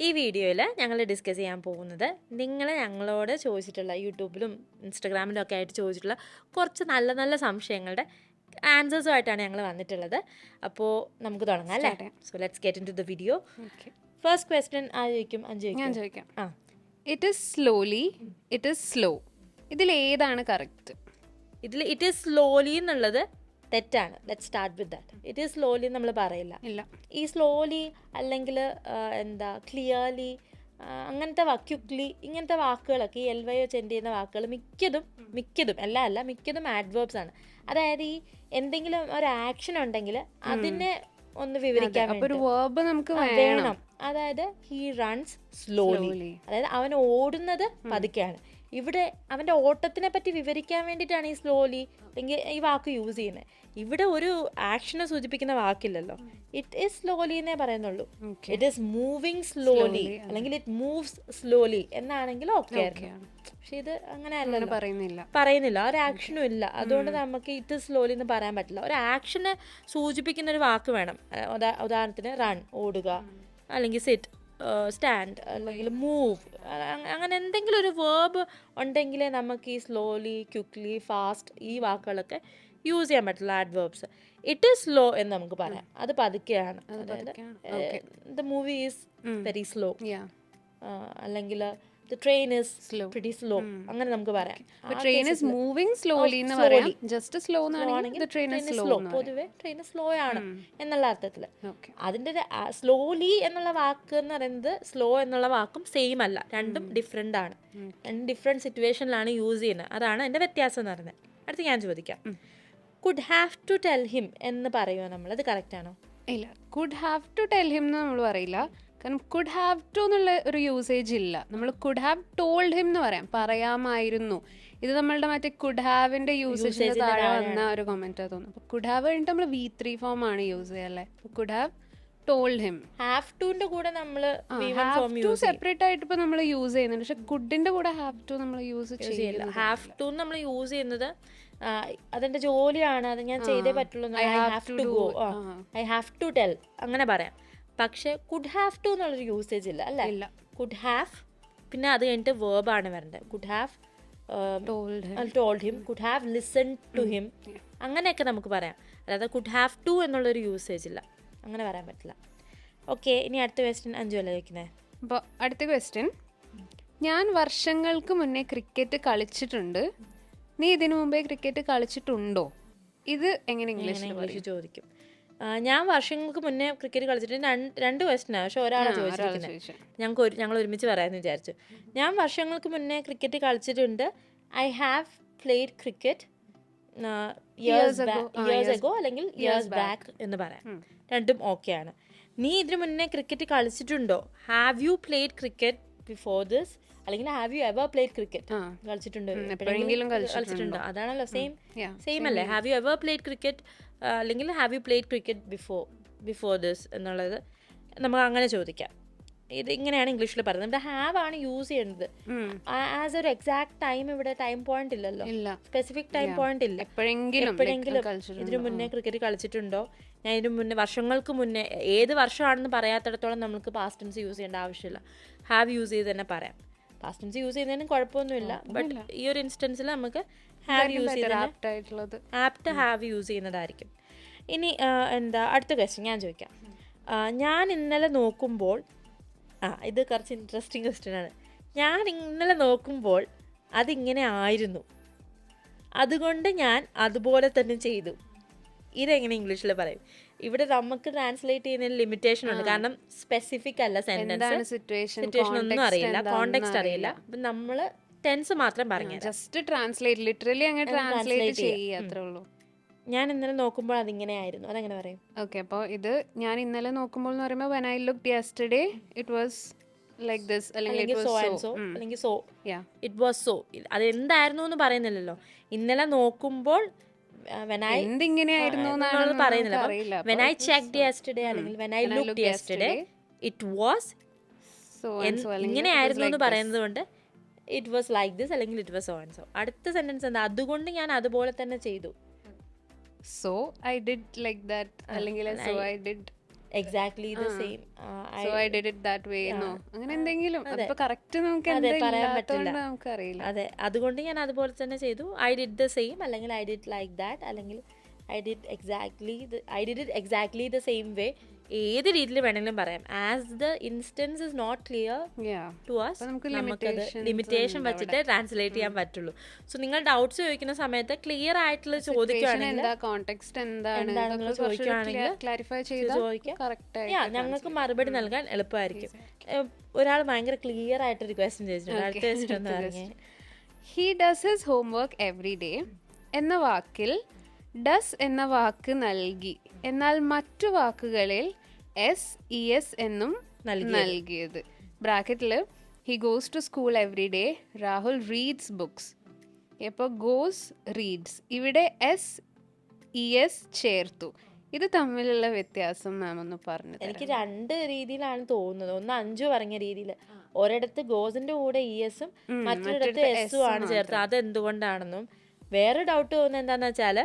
ഈ വീഡിയോയിൽ ഞങ്ങൾ ഡിസ്കസ് ചെയ്യാൻ പോകുന്നത് നിങ്ങൾ ഞങ്ങളോട് ചോദിച്ചിട്ടുള്ള യൂട്യൂബിലും ഇൻസ്റ്റഗ്രാമിലും ഒക്കെ ആയിട്ട് ചോദിച്ചിട്ടുള്ള കുറച്ച് നല്ല നല്ല സംശയങ്ങളുടെ ആൻസേഴ്സുമായിട്ടാണ് ഞങ്ങൾ വന്നിട്ടുള്ളത്. അപ്പോൾ നമുക്ക് തുടങ്ങാം അല്ലേ? So let's get into the video first question ആ ചോദിക്കും? ഞാൻ ചോദിക്കും. ചോദിക്കാം. ആ. It is slowly it is slow ഇതിൽ ഏതാണ് കറക്റ്റ് ഇതിൽ ഇറ്റ് ഇസ് സ്ലോലി എന്നുള്ളത് തെറ്റാണ്. Let start with that it is slowly നമ്മൾ പറയില്ല. ഇല്ല. ഈ സ്ലോലി അല്ലെങ്കിൽ എന്താ ക്ലിയർലി അങ്ങനത്തെ വാക്യുക്ലി ഇങ്ങനത്തെ വാക്കുകളൊക്കെ ഈ എൽവയോ ചെൻഡ് ചെയ്യുന്ന വാക്കുകൾ മിക്കതും മിക്കതും അല്ല അല്ല മിക്കതും ആഡ്വേർബ്സ് ആണ്. അതായത് ഈ എന്തെങ്കിലും ഒരു ആക്ഷൻ ഉണ്ടെങ്കിൽ അതിനെ ഒന്ന് വിവരിക്കാൻ ഒരു വേർബ് നമുക്ക് വേണം. അതായത് ഹി റൺസ് സ്ലോലി അതായത് അവൻ ഓടുന്നത് പതുക്കെയാണ്. ഇവിടെ അവന്റെ ഓട്ടത്തിനെ പറ്റി വിവരിക്കാൻ വേണ്ടിയിട്ടാണ് ഈ സ്ലോലി അല്ലെങ്കിൽ ഈ വാക്ക് യൂസ് ചെയ്യുന്നത്. ഇവിടെ ഒരു ആക്ഷനെ സൂചിപ്പിക്കുന്ന വാക്കില്ലല്ലോ. ഇറ്റ് ഈസ് സ്ലോലി എന്നേ പറയുന്നുള്ളൂ. ഇറ്റ് ഈസ് മൂവിങ് സ്ലോലി അല്ലെങ്കിൽ ഇറ്റ് മൂവ്സ് സ്ലോലി എന്നാണെങ്കിൽ ഓക്കെ. പക്ഷെ ഇത് അങ്ങനെ അങ്ങനെ അല്ലല്ലോ. പറയുന്നില്ല. പറയുന്നില്ല. ഒരു ആക്ഷനും ഇല്ല. അതുകൊണ്ട് നമുക്ക് ഇറ്റ് സ്ലോലി എന്ന് പറയാൻ പറ്റില്ല. ഒരു ആക്ഷനെ സൂചിപ്പിക്കുന്ന ഒരു വാക്ക് വേണം. ഉദാഹരണത്തിന് റൺ ഓടുക അല്ലെങ്കിൽ സിറ്റ് സ്റ്റാൻഡ് അല്ലെങ്കിൽ മൂവ് അങ്ങനെ എന്തെങ്കിലും ഒരു വേർബ് ഉണ്ടെങ്കിലേ നമുക്ക് ഈ സ്ലോലി ക്വിക്ലി ഫാസ്റ്റ് ഈ വാക്കുകളൊക്കെ യൂസ് ചെയ്യാൻ പറ്റില്ല ആഡ്വേർബ്സ് ഇറ്റ് ഈസ് സ്ലോ എന്ന് നമുക്ക് പറയാം. അത് പതുക്കെയാണ്. അതായത്. The movie is very slow Yeah. അല്ലെങ്കിൽ the train is Slow. Pretty slow അങ്ങനെ നമുക്ക് പറയാം. ട്രെയിൻ ഇസ് മൂവിങ് സ്ലോലി എന്ന് പറയാം. ജസ്റ്റ് സ്ലോ ആണെങ്കിൽ train train is is slow slow. പൊതുവെ ട്രെയിൻ സ്ലോ ആണ് എന്നുള്ള അർത്ഥത്തിൽ അതിന്റെ സ്ലോലി എന്നുള്ള വാക്ക് എന്ന് പറയുന്നത് സ്ലോ എന്നുള്ള വാക്കും സെയിം അല്ല. രണ്ടും ഡിഫറെന്റ് ആണ്. രണ്ട് ഡിഫറെന്റ് സിറ്റുവേഷനിലാണ് യൂസ് ചെയ്യുന്നത്. അതാണ് എന്റെ വ്യത്യാസം എന്ന് പറയുന്നത്. അടുത്ത് ഞാൻ ചോദിക്കാം. Could have to tell him എന്ന് പറയുമോ നമ്മൾ? അത് കറക്റ്റ് ആണോ? ഇല്ല. Could have to tell him എന്ന് നമ്മൾ പറയില്ല. കാരണം കുഡ് ഹാവ് ടു എന്നുള്ള ഒരു യൂസേജ് ഇല്ല. നമ്മൾ കുഡ് ഹാവ് ടോൾഡ് ഹിം എന്ന് പറയാം. പറയാമായിരുന്നു. ഇത് നമ്മളുടെ മറ്റേ കുഡ് ഹാവിന്റെ യൂസേജിന്റെ ന്റെ താഴെ. വന്ന ഒരു കമന്റ് തോന്നുന്നു. അപ്പൊ കുഡ് ഹാവ് കഴിഞ്ഞിട്ട് നമ്മൾ വി ത്രീ ഫോം ആണ് യൂസ് ചെയ്യല്ലേ? Could have told him have ടുന്റെ കൂടെ നമ്മൾ ഹാവ് ടു സെപ്പറേറ്റ് ആയിട്ട് ഇപ്പൊ നമ്മൾ യൂസ് ചെയ്യുന്നുണ്ട്. പക്ഷെ കുഡിന്റെ കൂടെ ഹാവ് ടു നമ്മൾ യൂസ് ചെയ്യില്ല. ഹാവ് ടു നമ്മൾ യൂസ് ചെയ്യുന്നത് അതെന്റെ ജോലിയാണ്. അത് ഞാൻ ചെയ്തേ പറ്റുള്ളൂ I have to go I have to tell അങ്ങനെ പറയാം. പക്ഷെ കുഡ് ഹാവ് ടു എന്നുള്ളൊരു യൂസേജ് ഇല്ല അല്ലേ? ഇല്ല. കുഡ് ഹാവ് പിന്നെ അത് കഴിഞ്ഞിട്ട് വേർബാണ് വരേണ്ടത്. Could have told him could have listen to him അങ്ങനെയൊക്കെ നമുക്ക് പറയാം. അല്ലാതെ കുഡ് ഹാവ് ടു എന്നുള്ളൊരു യൂസേജ് ഇല്ല. അങ്ങനെ പറയാൻ പറ്റില്ല. ഓക്കെ ഇനി അടുത്ത ക്വസ്റ്റ്യൻ അഞ്ചു അല്ലേ ചോദിക്കുന്നത് അപ്പോൾ അടുത്ത ക്വസ്റ്റ്യൻ ഞാൻ വർഷങ്ങൾക്ക് മുന്നേ ക്രിക്കറ്റ് കളിച്ചിട്ടുണ്ട്. നീ ഇതിനു മുമ്പേ ക്രിക്കറ്റ് കളിച്ചിട്ടുണ്ടോ? ഇത് എങ്ങനെ ഇംഗ്ലീഷിൽ ഇംഗ്ലീഷ് ചോദിക്കും. ഞാൻ വർഷങ്ങൾക്ക് മുന്നേ ക്രിക്കറ്റ് കളിച്ചിട്ടുണ്ട് രണ്ട് ക്വസ്റ്റനാണ് പക്ഷെ ഒരാളെ ചോദിച്ചിരിക്കുന്നത്. ഞങ്ങൾക്ക് ഒരു ഞങ്ങൾ ഒരുമിച്ച് പറയാമെന്ന് വിചാരിച്ചു. ഞാൻ വർഷങ്ങൾക്ക് മുന്നേ ക്രിക്കറ്റ് കളിച്ചിട്ടുണ്ട്. I have played cricket years years ago അല്ലെങ്കിൽ ഇയേഴ്സ് ബാക്ക് എന്ന് പറയാം. രണ്ടും ഓക്കെയാണ് നീ ഇതിനു മുന്നേ cricket കളിച്ചിട്ടുണ്ടോ? Have you played cricket before this അല്ലെങ്കിൽ have you ever played cricket കളിച്ചിട്ടുണ്ട്. അതാണല്ലോ സെയിം സെയിം അല്ലേ? Have you ever played cricket അല്ലെങ്കിൽ have you played cricket before before this എന്നുള്ളത് നമുക്ക് അങ്ങനെ ചോദിക്കാം. ഇത് ഇങ്ങനെയാണ് ഇംഗ്ലീഷിൽ പറയുന്നത്. ഇവിടെ ഹാവ് ആണ് യൂസ് ചെയ്യുന്നത് ആസ് ഒരു എക്സാക്ട് ടൈം ഇവിടെ ടൈം പോയിന്റ് ഇല്ലല്ലോ. സ്പെസിഫിക് ടൈം പോയിന്റ് ഇല്ല. എപ്പോഴെങ്കിലും? ഇതിനു മുന്നേ ക്രിക്കറ്റ് കളിച്ചിട്ടുണ്ടോ? ഞാൻ ഇതിനു മുന്നേ വർഷങ്ങൾക്ക് മുന്നേ ഏത് വർഷമാണെന്ന് പറയാത്തിടത്തോളം നമുക്ക് പാസ്റ്റ് ടെൻസ് യൂസ് ചെയ്യേണ്ട ആവശ്യമില്ല. ഹാവ് യൂസ് ചെയ്ത് തന്നെ പറയാം. പാസ്റ്റ് ടെൻസ് യൂസ് ചെയ്യുന്നതിനും കുഴപ്പമൊന്നുമില്ല. ബട്ട് ഈ ഒരു ഇൻസ്റ്റൻസിൽ നമുക്ക് ഹാവ് യൂസ് ചെയ്ത് ആപ്റ്റ് ഹാവ് യൂസ് ചെയ്യുന്നതായിരിക്കും. ഇനി എന്താ അടുത്ത ക്വസ്റ്റ്യൻ ഞാൻ ചോദിക്കാം. ഞാൻ ഇന്നലെ നോക്കുമ്പോൾ ആ ഇത് കുറച്ച് ഇൻട്രസ്റ്റിംഗ് ക്വസ്റ്റ്യൻ ആണ്. ഞാൻ ഇന്നലെ നോക്കുമ്പോൾ അതിങ്ങനെ ആയിരുന്നു. അതുകൊണ്ട് ഞാൻ അതുപോലെ തന്നെ ചെയ്തു. ഇതെങ്ങനെ ഇംഗ്ലീഷിൽ പറയും? ഇവിടെ നമുക്ക് ട്രാൻസ്ലേറ്റ് ചെയ്യുന്നതിന് ലിമിറ്റേഷൻ ഉണ്ട്. കാരണം സ്പെസിഫിക് അല്ല സെന്റൻസ് സിറ്റുവേഷൻ ഒന്നും അറിയില്ല. കോണ്ടെക്സ്റ്റ് അറിയില്ല. അപ്പം നമ്മൾ ടെൻസ് മാത്രം പറഞ്ഞു ജസ്റ്റ് ട്രാൻസ്ലേറ്റ് ലിറ്ററലി അങ്ങനെ ട്രാൻസ്ലേറ്റ് ചെയ്യുക അത്രേ ഉള്ളൂ. ഞാൻ ഇന്നലെ നോക്കുമ്പോൾ അതിങ്ങനെ ആയിരുന്നു അതെങ്ങനെ പറയും? ഓക്കെ അപ്പോൾ ഇത് ഞാൻ ഇന്നലെ നോക്കുമ്പോൾ എന്ന് പറയുമ്പോൾ when I look yesterday it was like this അല്ലെങ്കിൽ സോ ആൻഡ് സോ അല്ലെങ്കിൽ so yeah it was so അത് എന്തായിരുന്നു എന്ന് പറയുന്നില്ലല്ലോ. ഇന്നലെ നോക്കുമ്പോൾ വെൻ ഐ എന്തിങ്ങനെയായിരുന്നു എന്നാണ് പറയുന്നില്ല. നമുക്ക് അറിയില്ല. വെൻ ഐ ചെക്ക് യെസ്റ്റർഡേ അല്ലെങ്കിൽ when I look yesterday it was so ഇങ്ങനെ ആയിരുന്നു എന്ന് പറയുന്നത് കൊണ്ട് ഇറ്റ് വാസ് ലൈക്ക് ദിസ് അല്ലെങ്കിൽ it was so and so അടുത്ത സെന്റൻസ് എന്താ? അതുകൊണ്ട് ഞാൻ അതുപോലെ തന്നെ ചെയ്തു. So I did like that അല്ലെങ്കിൽ so I did exactly the same so I did it that way എന്നോ അങ്ങനെ എന്തെങ്കിലും. അപ്പോൾ കറക്റ്റ് നമുക്ക് അതെ, പറയാൻ പറ്റില്ല. അതെ അതുകൊണ്ട് ഞാൻ അതുപോലെ തന്നെ ചെയ്തു. ഐ ഡിഡ് ദ സെയിം അല്ലെങ്കിൽ ഐ ഡിഡ് ലൈക്ക് ദാറ്റ് അല്ലെങ്കിൽ I did exactly I did it exactly the same way ഏത് രീതിയിൽ വേണമെങ്കിലും പറയാം. As the instance is not clear to us നമുക്ക് നമുക്കത് ലിമിറ്റേഷൻ വെച്ചിട്ട് ട്രാൻസ്ലേറ്റ് ചെയ്യാൻ പറ്റുള്ളൂ. സോ നിങ്ങൾ ഡൗട്ട്സ് ചോദിക്കുന്ന സമയത്ത് ക്ലിയർ ആയിട്ടുള്ള ചോദിക്കുകയാണെങ്കിൽ ഞങ്ങൾക്ക് മറുപടി നൽകാൻ എളുപ്പമായിരിക്കും. ഒരാൾ ഭയങ്കര ക്ലിയർ ആയിട്ട് ഒരു ക്വസ്റ്റ്യൻ ചോദിച്ചിട്ടുണ്ട് അടുത്ത question he does his homework every day എന്ന വാക്കിൽ ഡസ് എന്ന വാക്ക് നൽകി. എന്നാൽ മറ്റു വാക്കുകളിൽ എസ് ഇ എസ് എന്നും നൽകിയത്. ബ്രാക്കറ്റിൽ he goes to school every day Rahul reads books ഇപ്പോൾ ഗോസ് റീഡ്സ് ഇവിടെ എസ് ഇ എസ് ചേർത്തു. ഇത് തമ്മിലുള്ള വ്യത്യാസം മാം ഒന്ന് പറഞ്ഞു എനിക്ക് രണ്ട് രീതിയിലാണ് തോന്നുന്നത്. ഒന്ന് അഞ്ചു പറഞ്ഞ രീതിയിൽ. ഒരിടത്ത് ഗോസിന്റെ കൂടെ ഇ എസും മറ്റൊരിടത്ത് എസും ആണ് ചേർത്തത്. അത് എന്തുകൊണ്ടാണെന്നും വേറെ ഡൗട്ട് തോന്നുന്നത് എന്താണെന്ന് വെച്ചാൽ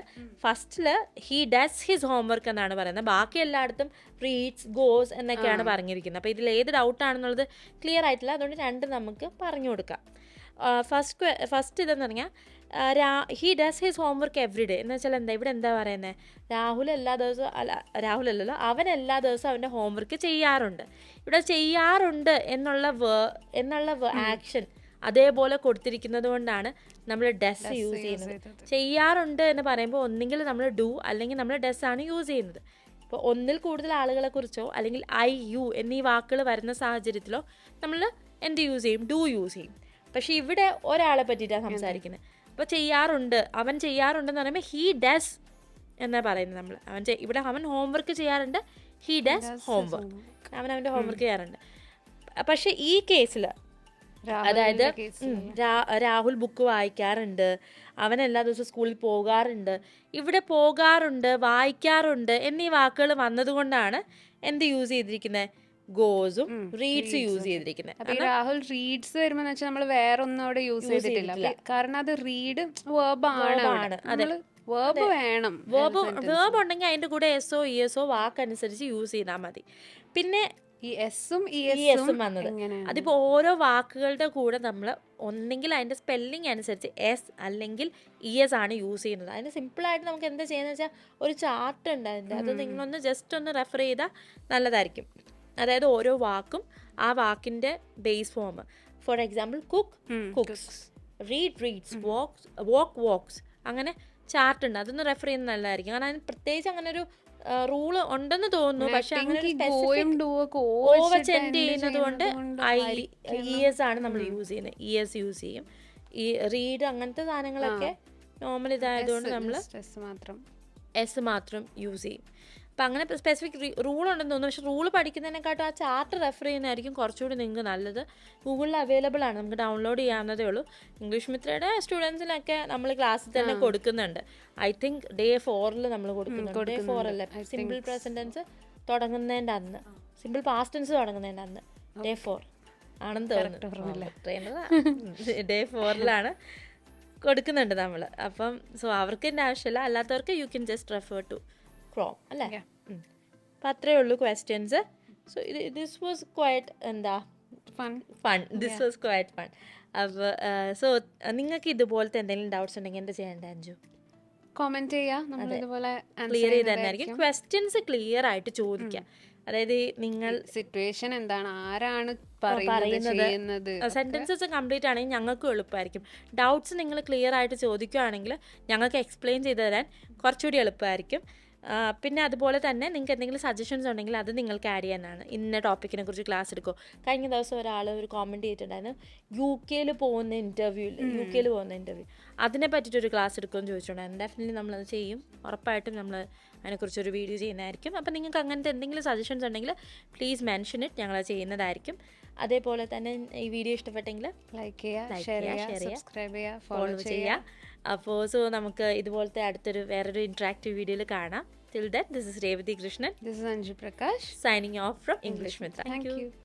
ഫസ്റ്റിൽ ഹി ഡസ് ഹിസ് ഹോംവർക്ക് എന്നാണ് പറയുന്നത്. ബാക്കി എല്ലായിടത്തും റീഡ്സ് ഗോസ് എന്നൊക്കെയാണ് പറഞ്ഞിരിക്കുന്നത്. അപ്പോൾ ഇതിൽ ഏത് ഡൗട്ടാണെന്നുള്ളത് ക്ലിയർ ആയിട്ടില്ല. അതുകൊണ്ട് രണ്ട് നമുക്ക് പറഞ്ഞു കൊടുക്കാം. ഫസ്റ്റ് ഫസ്റ്റ് ഇതെന്ന് പറഞ്ഞാൽ രാ he does his homework every day എന്ന് വെച്ചാൽ എന്താ ഇവിടെ എന്താ പറയുന്നത് രാഹുൽ എല്ലാ ദിവസവും അല്ല രാഹുൽ അല്ലല്ലോ അവൻ എല്ലാ ദിവസവും അവന്റെ ഹോംവർക്ക് ചെയ്യാറുണ്ട്. ഇവിടെ ചെയ്യാറുണ്ട് എന്നുള്ള വേ എന്നുള്ള ആക്ഷൻ അതേപോലെ കൊടുത്തിരിക്കുന്നത് കൊണ്ടാണ് നമ്മൾ ഡെസ് യൂസ് ചെയ്യുന്നത്. ചെയ്യാറുണ്ട് എന്ന് പറയുമ്പോൾ ഒന്നെങ്കിൽ നമ്മൾ ഡു അല്ലെങ്കിൽ നമ്മൾ ഡെസ് ആണ് യൂസ് ചെയ്യുന്നത്. ഇപ്പോൾ ഒന്നിൽ കൂടുതൽ ആളുകളെ കുറിച്ചോ അല്ലെങ്കിൽ ഐ യു എന്നീ വാക്കുകൾ വരുന്ന സാഹചര്യത്തിലോ നമ്മൾ എന്ത് യൂസ് ചെയ്യും? ഡു യൂസ് ചെയ്യും. പക്ഷേ ഇവിടെ ഒരാളെ പറ്റിയിട്ടാണ് സംസാരിക്കുന്നത്. അപ്പോൾ ചെയ്യാറുണ്ട്. അവൻ ചെയ്യാറുണ്ടെന്ന് പറയുമ്പോൾ ഹീ ഡസ് എന്നാ പറയുന്നത് നമ്മൾ. അവൻ ഇവിടെ അവൻ ഹോംവർക്ക് ചെയ്യാറുണ്ട്. ഹീ ഡസ് ഹോംവർക്ക് അവൻ അവന്റെ ഹോംവർക്ക് ചെയ്യാറുണ്ട്. പക്ഷേ ഈ കേസിൽ അതായത് രാഹുൽ ബുക്ക് വായിക്കാറുണ്ട്. അവൻ എല്ലാ ദിവസവും സ്കൂളിൽ പോകാറുണ്ട്. ഇവിടെ പോകാറുണ്ട് വായിക്കാറുണ്ട് എന്നീ വാക്കുകൾ വന്നതുകൊണ്ടാണ് എന്ത് യൂസ് ചെയ്തിരിക്കുന്നത് ഗോസും റീഡ്സ് യൂസ് ചെയ്തിരിക്കുന്നത് രാഹുൽ റീഡ്സ് വരുമ്പോ നമ്മൾ വേറെ ഒന്നും യൂസ് ചെയ്തിട്ടില്ല. കാരണം അത് റീഡ് വേർബ് ആണ്. വേർബ് വേണം വേർബ് വേർബ് ഉണ്ടെങ്കിൽ അതിന്റെ കൂടെ എസോ ഇ വാക്ക് അനുസരിച്ച് യൂസ് ചെയ്താൽ മതി. പിന്നെ എസും ഈ എസും വന്നത്. അതിപ്പോ ഓരോ വാക്കുകളുടെ കൂടെ നമ്മൾ ഒന്നെങ്കിൽ അതിന്റെ സ്പെല്ലിംഗ് അനുസരിച്ച് എസ് അല്ലെങ്കിൽ ഇ എസ് ആണ് യൂസ് ചെയ്യുന്നത്. അതിന് സിമ്പിളായിട്ട് നമുക്ക് എന്താ ചെയ്യുന്നത് വെച്ചാൽ ഒരു ചാർട്ട് ഉണ്ട് അതിന്റെ അത് നിങ്ങളൊന്ന് ജസ്റ്റ് ഒന്ന് റെഫർ ചെയ്താൽ നല്ലതായിരിക്കും. അതായത് ഓരോ വാക്കും ആ വാക്കിന്റെ base form for example cook cooks read reads walks walk walks അങ്ങനെ ചാർട്ട് ഉണ്ട്. അതൊന്ന് റെഫർ ചെയ്യുന്നത് നല്ലതായിരിക്കും. കാരണം അതിന് പ്രത്യേകിച്ച് അങ്ങനെ ഒരു റൂൾ ഉണ്ടെന്ന് തോന്നുന്നു. പക്ഷെ അങ്ങനെ ഓവർ ചെൻഡ് ചെയ്യുന്നത് കൊണ്ട് ഐ ഇ എസ് ആണ് നമ്മൾ യൂസ് ചെയ്യുന്നത്. ഇ എസ് യൂസ് ചെയ്യും. ഈ റീഡ് അങ്ങനത്തെ സാധനങ്ങളൊക്കെ നോർമൽ ഇതായതുകൊണ്ട് നമ്മൾ എസ് മാത്രം. യൂസ് ചെയ്യും. അപ്പം അങ്ങനെ സ്പെസിഫിക് റൂൾ ഉണ്ടെന്ന് തോന്നുന്നു. പക്ഷെ റൂൾ പഠിക്കുന്നതിനെക്കാട്ടും ആ ചാർട്ട് റെഫർ ചെയ്യുന്നതായിരിക്കും കുറച്ചുകൂടി നിങ്ങൾക്ക് നല്ലത്. ഗൂഗിളിൽ അവൈലബിൾ ആണ്. നമുക്ക് ഡൗൺലോഡ് ചെയ്യാവുന്നതേ ഉള്ളൂ. ഇംഗ്ലീഷ് മിത്രയുടെ സ്റ്റുഡൻസിനൊക്കെ നമ്മൾ ക്ലാസ്സിൽ തന്നെ കൊടുക്കുന്നുണ്ട്. ഐ തിങ്ക് ഡേ ഫോറിൽ നമ്മൾ കൊടുക്കുന്നുണ്ട്. ഡേ ഫോർ അല്ലേ? സിമ്പിൾ പ്രസന്റൻസ് തുടങ്ങുന്നതിന്റെ അന്ന്. സിമ്പിൾ പാസ്റ്റൻസ് തുടങ്ങുന്നതിന്റെ അന്ന്. ഡേ ഫോർ ആണെന്ന് തോന്നുന്നു. ഡേ ഫോറിലാണ് കൊടുക്കുന്നുണ്ട് നമ്മൾ അപ്പം സോ അവർക്ക് എന്റെ ആവശ്യമില്ല. അല്ലാത്തവർക്ക് you can just refer to Chrome അല്ലേ. അപ്പം അത്രയേ ഉള്ളൂ ക്വസ്റ്റ്യൻസ് സോ ഇത് ദിസ് വാസ് ക്വയറ്റ് എന്താ? Fun fun this was quite fun അപ്പോൾ സോ നിങ്ങൾക്ക് ഇതുപോലത്തെ എന്തെങ്കിലും ഡൗട്ട്സ് ഉണ്ടെങ്കിൽ എന്താ ചെയ്യേണ്ടത് അഞ്ചു കോമെന്റ് ചെയ്യാം. ഇതുപോലെ ക്ലിയർ ചെയ്ത് തന്നെയായിരിക്കും ക്വസ്റ്റ്യൻസ് ക്ലിയർ ആയിട്ട് ചോദിക്കുക. അതായത് നിങ്ങൾ സിറ്റുവേഷൻ എന്താണ്? ആരാണ് പറയുന്നത് സെന്റൻസസ് കംപ്ലീറ്റ് ആണെങ്കിൽ ഞങ്ങൾക്ക് എളുപ്പമായിരിക്കും. ഡൗട്ട്സ് നിങ്ങൾ ക്ലിയർ ആയിട്ട് ചോദിക്കുകയാണെങ്കിൽ ഞങ്ങൾക്ക് എക്സ്പ്ലെയിൻ ചെയ്തു തരാൻ കുറച്ചുകൂടി എളുപ്പമായിരിക്കും. പിന്നെ അതുപോലെ തന്നെ നിങ്ങൾക്ക് എന്തെങ്കിലും സജഷൻസ് ഉണ്ടെങ്കിൽ അത് നിങ്ങൾക്ക് ആഡ് ചെയ്യാനാണ്. ഇന്ന ടോപ്പിക്കിനെ കുറിച്ച് ക്ലാസ് എടുക്കുമോ കഴിഞ്ഞ ദിവസം ഒരാൾ ഒരു കോമന്റ് ചെയ്തിട്ടുണ്ടായിരുന്നു യു കെയിൽ പോകുന്ന ഇന്റർവ്യൂ യു കെയിൽ പോകുന്ന ഇന്റർവ്യൂ അതിനെ പറ്റിയിട്ടൊരു ക്ലാസ് എടുക്കുമെന്ന് ചോദിച്ചിട്ടുണ്ടായിരുന്നു. ഡെഫിനറ്റ്ലി നമ്മളത് ചെയ്യും. ഉറപ്പായിട്ടും നമ്മൾ അതിനെക്കുറിച്ചൊരു വീഡിയോ ചെയ്യുന്നതായിരിക്കും. അപ്പോൾ നിങ്ങൾക്ക് അങ്ങനത്തെ എന്തെങ്കിലും സജഷൻസ് ഉണ്ടെങ്കിൽ പ്ലീസ് മെൻഷൻ ഇറ്റ് ഞങ്ങൾ ചെയ്യുന്നതായിരിക്കും. അതേപോലെ തന്നെ ഈ വീഡിയോ ഇഷ്ടപ്പെട്ടെങ്കിൽ ലൈക്ക് ചെയ്യുക ഷെയർ ചെയ്യുക, സബ്സ്ക്രൈബ് ചെയ്യുക. ഫോളോ ചെയ്യുക. അപ്പോൾ സോ നമുക്ക് ഇതുപോലത്തെ അടുത്തൊരു വേറൊരു ഇൻട്രാക്റ്റീവ് വീഡിയോയിൽ കാണാം. Till that this is Revathi Krishnan this is Anju Prakash signing off from English Mitra thank you